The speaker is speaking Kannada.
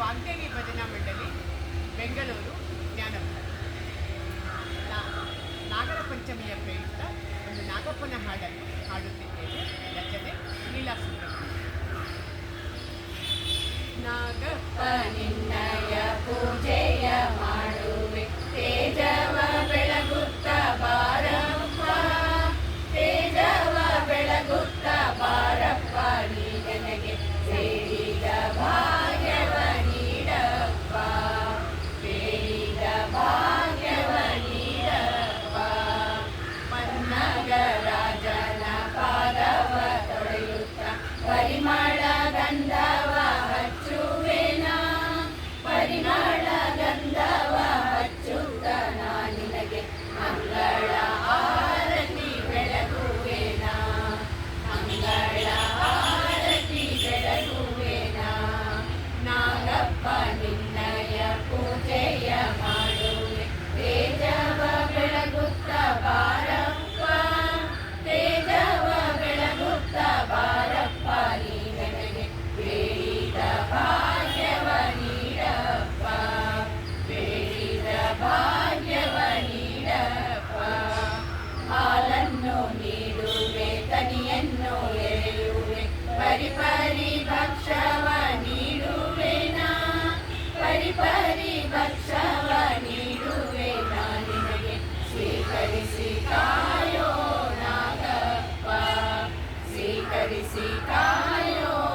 ವಾಗ್ದೇವಿ ಭಜನಾ ಮಂಡಳಿ, ಬೆಂಗಳೂರು ಜ್ಞಾನಪುರ ನಾಗರ ಪಂಚಮಿಯ ಪ್ರಯುಕ್ತ ಒಂದು ನಾಗಪ್ಪನ ಹಾಡನ್ನು ಹಾಡುತ್ತಿದ್ದೇವೆ. ರಚನೆ ಲೀಲಾ ಸುಬ್ರಹ್ಮಣ್ಯ ನಾಗಪ್ಪ felicita, Senhor.